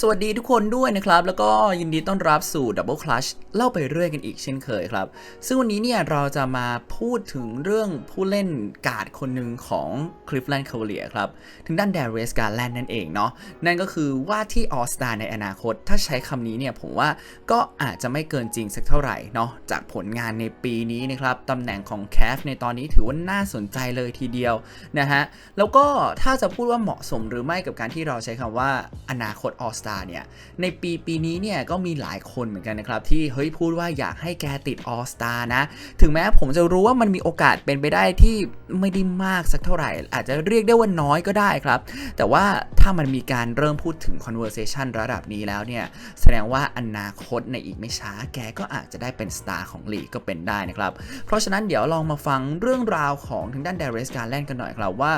สวัสดีทุกคนด้วยนะครับ แล้วก็ยินดีต้อนรับสู่ Double Clutch เล่าไปเรื่อยกันอีกเช่นเคยครับ ซึ่งวันนี้เนี่ยเราจะมาพูดถึงเรื่องผู้เล่นการ์ดคนหนึ่งของ Cleveland Cavaliers ครับถึงด้าน Darius Garland นั่นเองเนาะนั่นก็คือว่าที่ All Star ในอนาคต ถ้าใช้คำนี้เนี่ยผมว่าก็อาจจะไม่เกินจริงสักเท่าไหร่เนาะจากผลงานในปีนี้นะครับตำแหน่งของ Cavs ในตอนนี้ถือว่าน่าสนใจเลยทีเดียวนะฮะแล้วก็ถ้าจะพูดว่าเหมาะสมหรือไม่กับการที่เราใช้คำว่าอนาคต All Star เนี่ย ในปีปีนี้เนี่ยก็มีหลายคนเหมือนกันนะครับ ที่เฮ้ยพูดว่าอยากให้แกติด All Star นะ ถึงแม้ผมจะรู้ว่ามันมีโอกาสเป็นไปได้ที่ไม่ได้มากสักเท่าไหร่ อาจจะเรียกได้ว่าน้อยก็ได้ครับ แต่ว่าถ้ามันมีการเริ่มพูดถึง conversation ระดับนี้แล้วเนี่ย แสดงว่าอนาคตในอีกไม่ช้า แกก็อาจจะได้เป็นสตาร์ของลีกก็เป็นได้นะครับ เพราะฉะนั้นเดี๋ยวลองมาฟังเรื่องราวของทางด้าน Darius Garland กันหน่อยครับว่า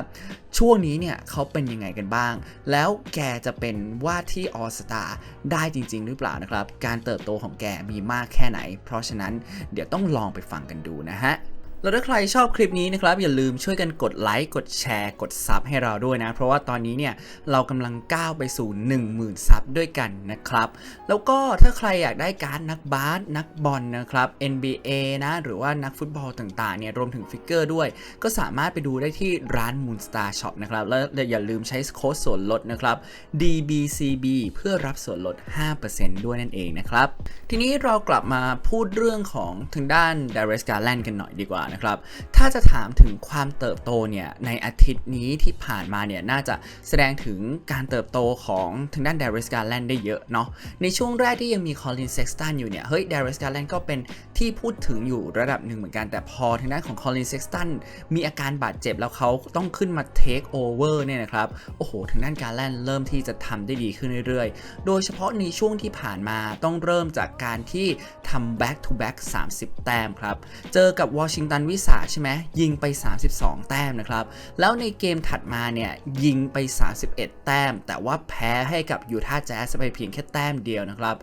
ช่วงนี้เนี่ยเขาเป็นยังไงกันบ้าง แล้วแกจะเป็นว่าที่ออสตาได้จริง ๆ หรือเปล่านะครับ การเติบโตของแกมีมากแค่ไหน เพราะฉะนั้นเดี๋ยวต้องลองไปฟังกันดูนะฮะ แล้วถ้าใครชอบคลิปนี้นะครับ อย่าลืมช่วยกันกดไลค์กดแชร์ กดซับให้เราด้วยนะ เพราะว่าตอนนี้เนี่ยเรากำลังก้าวไปสู่ 10,000ซับด้วยกันนะครับ แล้วก็ถ้าใครอยากได้การดนักบาสนักบอลนะครับ NBA นะ หรือว่านักฟุตบอลต่างๆเนี่ยรวมถึงฟิกเกอร์ด้วย ก็สามารถไปดูได้ที่ร้าน Moonstar Shop นะครับ แล้วอย่าลืมใช้โค้ดส่วนลดนะครับ DBCB เพื่อรับส่วนลด 5%ด้วยนั่นเองนะครับทีนี้เรากลับมาพูดเรื่องของทางด้าน Darius Garland กันหน่อยดีกว่านะครับ ถ้าจะถามถึงความเติบโตเนี่ยในอาทิตย์นี้ที่ผ่านมาเนี่ยน่าจะแสดงถึงการเติบโตของทางด้าน Darius Garland ได้เยอะเนาะในช่วงแรกที่ยังมี Colin Sexton อยู่เนี่ยเฮ้ย Darius Garland ก็เป็นที่พูดถึงอยู่ระดับหนึ่งเหมือนกันแต่พอทางด้านของ Colin Sexton มีอาการบาดเจ็บแล้วเขาต้องขึ้นมา take over เนี่ยนะครับโอ้โหทางด้าน Garland เริ่มที่จะทำได้ดีขึ้นเรื่อยๆ โดยเฉพาะในช่วงที่ผ่านมาต้องเริ่มจากการที่ทำ back to back 30 แต้มครับ เจอกับวอชิงตันวิสาใช่ไหมยิงไป 32 แต้มนะครับ แล้วในเกมถัดมาเนี่ยยิงไป 31 แต้ม แต่ว่าแพ้ให้กับยูทาห์แจ๊สไปเพียงแค่แต้มเดียวนะครับ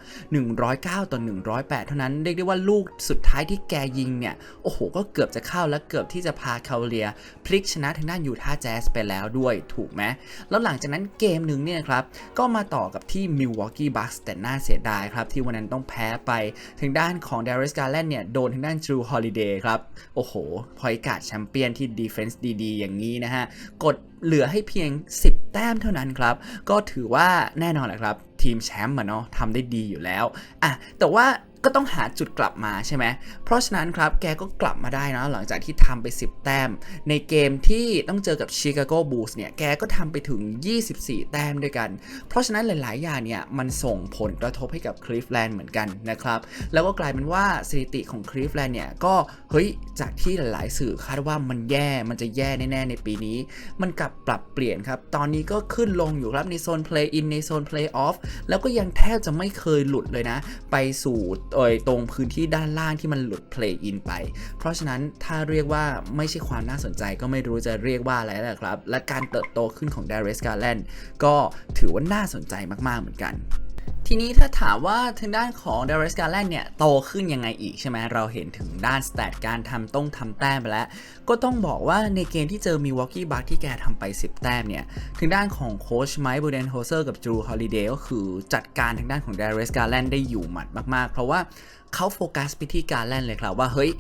109 ต่อ 108 เท่านั้นเรียกได้ว่าลูกสุดท้ายที่แกยิงเนี่ยโอ้โหก็เกือบจะเข้าและเกือบที่จะพาคาเลียพลิกชนะทางด้านยูทาห์แจ๊สไปแล้วด้วยถูกไหมแล้วหลังจากนั้นเกมหนึ่งเนี่ยครับก็มาต่อกับที่มิลวอกกี้บัคส์แต่น่าเสียดายครับที่วันนั้นต้องแพ้ไปทางด้านของ Darius Garland เนี่ยโดนทางด้าน Drew Holiday ครับโอ้โหพอยการ์ดแชมเปี้ยนที่ดีเฟนส์ดีๆ อย่างนี้นะฮะ กดเหลือให้เพียง 10 แต้มเท่านั้นครับ ก็ถือว่าแน่นอนแหละครับ ทีมแชมป์อะเนาะทำได้ดีอยู่แล้วอะแต่ว่า ก็ต้องหาจุดกลับมาใช่ไหมเพราะฉะนั้นครับแกก็กลับมาได้นะหลังจากที่ทำไป 10 แต้ม ในเกมที่ต้องเจอกับชิคาโกบูลส์เนี่ยแกก็ทำไปถึง 24 แต้มด้วยกัน เพราะฉะนั้นหลาย ๆ อย่างเนี่ยมันส่งผลกระทบให้กับคลีฟแลนด์เหมือนกันนะครับแล้วก็กลายเป็นว่าสถิติของคลีฟแลนด์เนี่ยก็เฮ้ยจากที่หลาย ๆ สื่อคาดว่ามันแย่มันจะแย่แน่ ๆ ในปีนี้ มันกลับปรับเปลี่ยนครับตอนนี้ก็ขึ้นลงอยู่ครับในโซน play in ในโซน play off แล้วก็ยังแทบจะไม่เคยหลุดเลยนะ ไปสู่โอ่ยตรงพื้นที่ด้านล่างที่มันหลุด play in ไป เพราะฉะนั้นถ้าเรียกว่าไม่ใช่ความน่าสนใจก็ไม่รู้จะเรียกว่าอะไรแล้วล่ะครับ และการเติบโตขึ้นของ Darius Garland ก็ถือว่าน่าสนใจมากๆเหมือนกัน ทีนี้ถ้าถามว่าทางด้านของ Darius Garland เนี่ยโตขึ้นยังไงอีกใช่ไหมเราเห็นถึงด้านสแตทการทำต้องทำแต้มไปแล้ว ก็ต้องบอกว่าในเกมที่เจอ Milwaukee Bucks ที่แกทำไป 10 แต้มเนี่ยทางด้านของโค้ชไมค์บูเดนโฮเซอร์กับจูฮอลิเดย์ก็คือจัดการทางด้านของ Darius Garland ได้อยู่หมัดมากๆ เพราะว่าเขาโฟกัสไปที่การแล่นเลยครับว่าเฮ้ย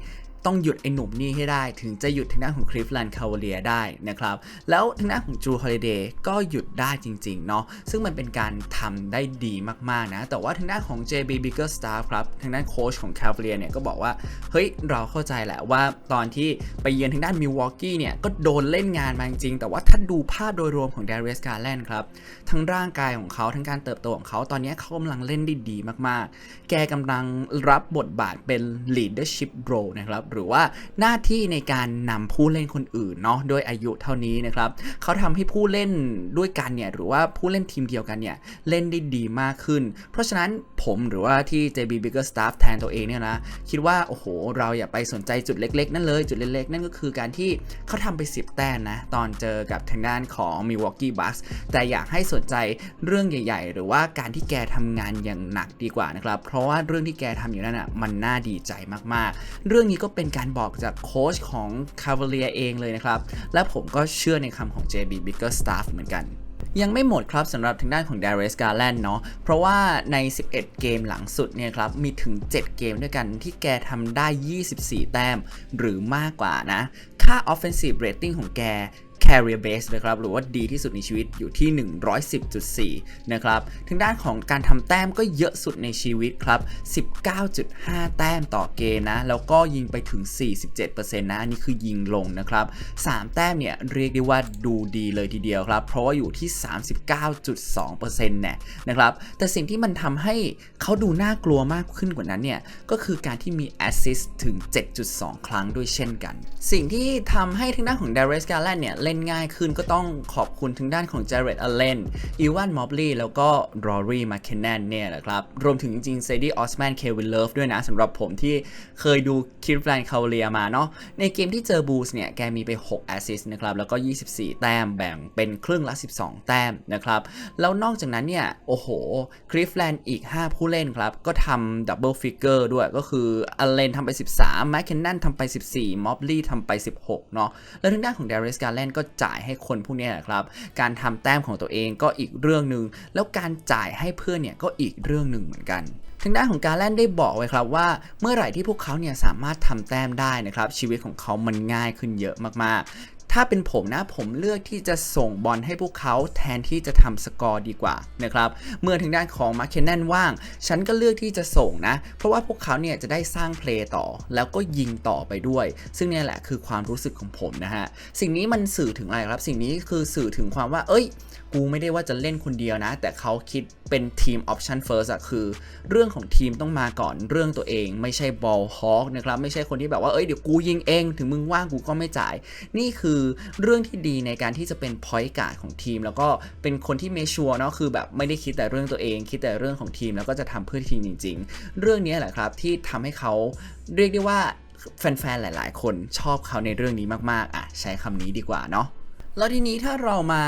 ต้องหยุดไอ้หนุ่มนี่ให้ได้ ถึงจะหยุดทางด้านของคลิฟแลนด์คาวเลียได้นะครับ แล้วทางด้านของจูฮอลิเดย์ก็หยุดได้จริงๆเนาะซึ่งมันเป็นการทำได้ดีมากๆนะ แต่ว่าทางด้านของ JB Bickerstaff ครับทางด้านโค้ชของคาวเลียเนี่ยก็บอกว่า เฮ้ย เราเข้าใจแหละว่าตอนที่ไปเยือนทางด้านมิลวอกกี้เนี่ยก็โดนเล่นงานมาจริง แต่ว่าถ้าดูภาพโดยรวมของ Darius Garland ครับทั้งร่างกายของเขาทั้งการเติบโตของเขาตอนนี้เขากำลังเล่นได้ดีมากๆ แกกำลังรับบทบาทเป็น leadership role นะครับหรือว่าหน้าที่ในการนำผู้เล่นคนอื่นเนาะด้วยอายุเท่านี้นะครับเขาทำให้ผู้เล่นด้วยกันเนี่ยหรือว่าผู้เล่นทีมเดียวกันเนี่ยเล่นได้ดีมากขึ้น เพราะฉะนั้นผมหรือว่าที่ JB Bigger Staff แทนตัวเองเนี่ยนะคิดว่าโอ้โห เราอย่าไปสนใจจุดเล็ก ๆ นั่นเลยจุดเล็กๆ นั่นก็คือการที่เขาทำไป 10 แต้มนะ ตอนเจอกับทางด้านของ Milwaukee Bucks แต่อยากให้สนใจเรื่องใหญ่ ๆ หรือว่าการที่แกทำงานอย่างหนักดีกว่านะครับ เพราะว่าเรื่องที่แกทำอยู่นั่นอะมันน่าดีใจมากๆ เรื่องนี้ก็เป็นการบอกจากโค้ชของคาเวเลียเองเลยนะครับ และผมก็เชื่อในคำของ JB Bigger Staff เหมือนกันยังไม่หมดครับสำหรับทางด้านของ Darius Garland เนาะเพราะว่าใน 11 เกมหลังสุดเนี่ยครับ มีถึง 7 เกมด้วยกันที่แกทำได้ 24 แต้มหรือมากกว่านะ ค่า offensive rating ของแก carrier base นะครับหรือว่าดีที่สุดในชีวิตอยู่ที่ 110.4 นะครับทางด้านของการทำแต้มก็เยอะสุดในชีวิตครับ 19.5 แต้มต่อเกมนะ แล้วก็ยิงไปถึง 47%นะอันนี้คือยิงลงนะครับ 3 แต้มเนี่ยเรียกได้ว่าดูดีเลยทีเดียวครับ เพราะว่าอยู่ที่ 39.2%เนี่ยนะครับแต่สิ่งที่มันทำให้เขาดูน่ากลัวมากขึ้นกว่านั้นเนี่ยก็คือการที่มี assist ถึง 7.2 ครั้งด้วยเช่นกัน สิ่งที่ทำให้ทางด้านของ Darius Garland เนี่ยเล่นง่ายขึ้นก็ต้องขอบคุณทางด้านของ Jared Allen อีวานมอบลีแล้วก็ Rory McKinnon เนี่ยแหละครับ รวมถึงจริงๆ Sadie Osman Kevin Love ด้วยนะสำหรับผมที่เคยดูคิดแฟนคาเวเลียมาเนาะในเกมที่เจอบูสเนี่ย แกมีไป6 assist นะครับ แล้วก็ 24 แต้มแบ่งเป็นครึ่งละ 12 แต้มนะครับ แล้วนอกจากนั้นเนี่ย โอ้โหคลิฟแลนด์อีก 5 ผู้เล่นครับ ก็ทำดับเบิลฟิกเกอร์ด้วยก็คืออเลนทำไป 13 แมคเคนนันทำไป 14 มอบลี่ทำไป 16 เนาะแล้วทางด้านของ Darius Garland ก็จ่ายให้คนพวกนี้นะครับ การทำแต้มของตัวเองก็อีกเรื่องหนึ่งแล้วการจ่ายให้เพื่อนเนี่ยก็อีกเรื่องหนึ่งเหมือนกันทางด้านของการแล่นได้บอกไว้ครับว่าเมื่อไหร่ที่พวกเขาเนี่ยสามารถทำแต้มได้นะครับชีวิตของเขามันง่ายขึ้นเยอะมากๆ ถ้าเป็นผมนะผมเลือกที่จะส่งบอลให้พวกเขาแทนที่จะทำสกอร์ดีกว่านะครับเมื่อถึงด้านของมาร์เคนแนนว่าง ฉันก็เลือกที่จะส่งนะ เพราะว่าพวกเขาเนี่ยจะได้สร้างเพลย์ต่อ แล้วก็ยิงต่อไปด้วย ซึ่งเนี่ยแหละคือความรู้สึกของผมนะฮะสิ่งนี้มันสื่อถึงอะไรครับ สิ่งนี้คือสื่อถึงความว่า เอ้ย กูไม่ได้ว่าจะเล่นคนเดียวนะ แต่เขาคิดเป็นทีมออปชันเฟิร์สอะคือ เรื่องของทีมต้องมาก่อนเรื่องตัวเอง ไม่ใช่บอลฮอ k นะครับไม่ใช่คนที่แบบว่าเอ้ยเดี๋ยวกูยิงเอง ถึงมึงว่างกูก็ไม่จ่าย นี่คือเรื่องที่ดีในการที่จะเป็นพอยต์การ์ดของทีม แล้วก็เป็นคนที่เมชัวเนาะคือแบบไม่ได้คิดแต่เรื่องตัวเอง คิดแต่เรื่องของทีมแล้วก็จะทำเพื่อทีมจริง ๆ เรื่องนี้แหละครับที่ทำให้เขาเรียกได้ว่าแฟนๆ หลาย ๆ คนชอบเขาในเรื่องนี้มาก ๆ อะ ใช้คำนี้ดีกว่าเนาะ แล้วทีนี้ถ้าเรามา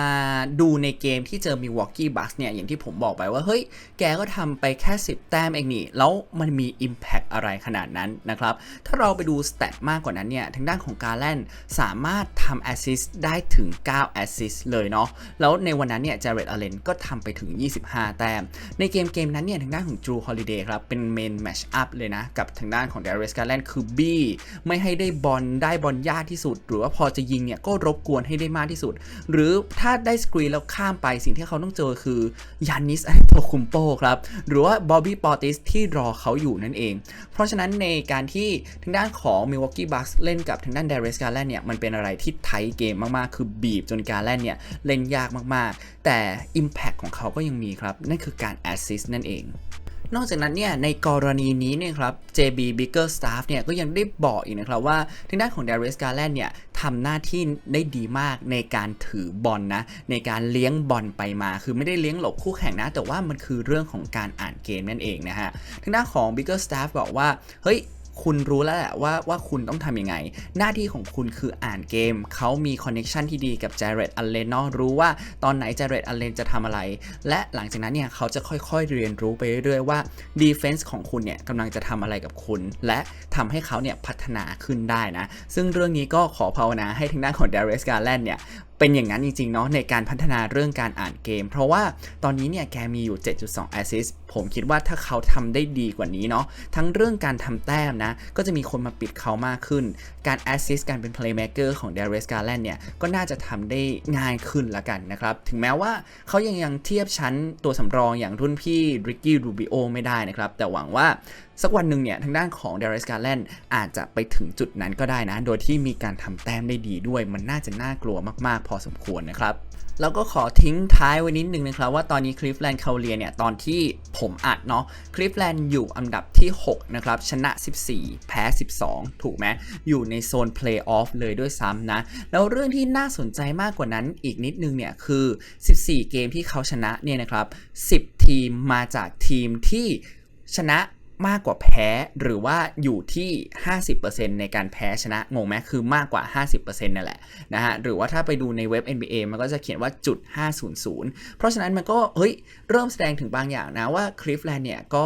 ดูในเกมที่เจอมีวอกกี้บัคเนี่ย อย่างที่ผมบอกไปว่า เฮ้ย แกก็ทำไปแค่ 10 แต้มเองนี่ แล้วมันมี Impact อะไรขนาดนั้นนะครับ ถ้าเราไปดูสเตตมากกว่านั้นเนี่ย ทางด้านของการแลนสามารถทำแอสซิสได้ถึง 9 แอสซิสเลยเนาะ แล้วในวันนั้นเนี่ยเจเรตอเลนก็ทำไปถึง 25 แต้ม ในเกมเกมนั้นเนี่ย ทางด้านของจูฮอลิเดย์ครับ เป็นเมนแมชอัพเลยนะ กับทางด้านของเดริสการแลนคือบี้ไม่ให้ได้บอลได้บอลยากที่สุด หรือว่าพอจะยิงเนี่ยก็รบกวนให้ได้มากที่สุด หรือถ้าได้สกรีนแล้วข้ามไปสิ่งที่เขาต้องเจอคือยานิสอันโตคุมโปครับ หรือว่าบอบบี้ปอติสที่รอเขาอยู่นั่นเอง เพราะฉะนั้นในการที่ทางด้านของ Milwaukee Bucks เล่นกับทางด้าน Darius Garland เนี่ยมันเป็นอะไรที่ไทเกมมากๆ คือบีบจนการแลนเนี่ยเล่นยากมากๆ แต่ Impact ของเขาก็ยังมีครับ นั่นคือการ Assist นั่นเอง นอกจากนั้นเนี่ยในกรณีนี้เนี่ยครับ JB Bigger Staff เนี่ยก็ยังได้บอกอีกนะครับว่าทางด้านของ Darius Garland เนี่ยทำหน้าที่ได้ดีมากในการถือบอลนะในการเลี้ยงบอลไปมา คือไม่ได้เลี้ยงหลบคู่แข่งนะ แต่ว่ามันคือเรื่องของการอ่านเกมนั่นเองนะฮะทางด้านของ Bigger Staff บอกว่าเฮ้ย คุณรู้แล้วแหละว่าว่าคุณต้องทำยังไง หน้าที่ของคุณคืออ่านเกม เขามีคอนเน็ชันที่ดีกับเจเรตอัลเลนเนาะรู้ว่าตอนไหนเจเรตอัลเลนจะทำอะไร และหลังจากนั้นเนี่ยเขาจะค่อยๆเรียนรู้ไปเรื่อยๆว่าดีเฟนส์ของคุณเนี่ยกำลังจะทำอะไรกับคุณ และทำให้เขาเนี่ยพัฒนาขึ้นได้นะ ซึ่งเรื่องนี้ก็ขอภาวนาให้ทางด้านของ Darius Garland เนี่ยเป็นอย่างนั้นจริงๆเนาะในการพัฒนาเรื่องการอ่านเกม เพราะว่าตอนนี้เนี่ยแกมีอยู่ 7.2 assist ผมคิดว่าถ้าเขาทำได้ดีกว่านี้เนาะทั้งเรื่องการทำแต้มนะ ก็จะมีคนมาปิดเขามากขึ้น การ assist การเป็น playmaker ของ Darius Garland เนี่ย ก็น่าจะทำได้ง่ายขึ้นละกันนะครับ ถึงแม้ว่าเขายังยังเทียบชั้นตัวสำรองอย่างรุ่นพี่ Ricky Rubio ไม่ได้นะครับ แต่หวังว่า สักวันหนึ่งเนี่ยทางด้านของ Darius Garland อาจจะไปถึงจุดนั้นก็ได้นะ โดยที่มีการทำแต้มได้ดีด้วย มันน่าจะน่ากลัวมากๆ พอสมควรนะครับแล้วก็ขอทิ้งท้ายไว้นิดนึงนะครับ ว่าตอนนี้คลิฟแลนด์คาเลียเนี่ย ตอนที่ผมอัดเนาะคลิฟแลนด์อยู่อันดับที่ 6 นะครับ ชนะ 14 แพ้ 12 ถูกไหมอยู่ในโซนเพลย์ออฟเลยด้วยซ้ำนะ แล้วเรื่องที่น่าสนใจมากกว่านั้นอีกนิดนึงเนี่ย คือ 14 เกมที่เขาชนะเนี่ยนะครับ 10 ทีมมาจากทีมที่ชนะ มากกว่าแพ้หรือว่าอยู่ที่ 50%ในการแพ้ชนะงงไหมคือมากกว่า 50%นั่นแหละนะฮะหรือว่าถ้าไปดูในเว็บ NBA มันก็จะเขียนว่าจุด500 เพราะฉะนั้นมันก็เฮ้ยเริ่มแสดงถึงบางอย่างนะว่าคลิฟแลนด์เนี่ยก็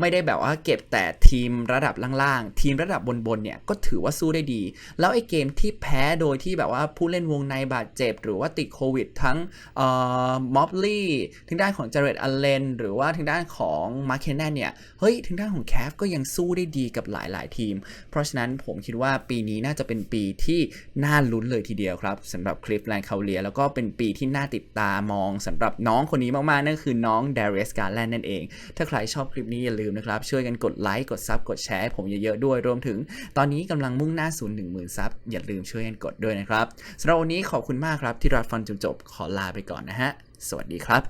ไม่ได้แบบว่าเก็บแต่ทีมระดับล่างๆ ทีมระดับบนๆเนี่ยก็ถือว่าสู้ได้ดี แล้วไอ้เกมที่แพ้โดยที่แบบว่าผู้เล่นวงในบาดเจ็บ หรือว่าติดโควิดทั้งเอ่อม็อบลี่ทางด้านของเจเรตอัลเลนหรือว่าทางด้านของมาร์เคนแนนเนี่ยเฮ้ยทางด้านของแคฟก็ยังสู้ได้ดีกับหลาย ๆ ทีม เพราะฉะนั้นผมคิดว่าปีนี้น่าจะเป็นปีที่น่าลุ้นเลยทีเดียวครับสำหรับคลิฟแลนด์คาเลียแล้วก็เป็นปีที่น่าติดตามองสำหรับน้องคนนี้มาก ๆ นั่นคือน้องเดเรสการแลนนั่นเอง ถ้าใครชอบคลิปนี้อย่าลืมนะครับ ช่วยกันกดไลค์กดซับกดแชร์ให้ผมเยอะ ๆ ด้วยรวมถึง ตอนนี้กำลังมุ่งหน้าสู่1 0,000ซับอย่าลืมช่วยกันกดด้วยนะครับสำหรับวันนี้ขอบคุณมากครับที่รับฟังจนจบขอลาไปก่อนนะฮะสวัสดีครับ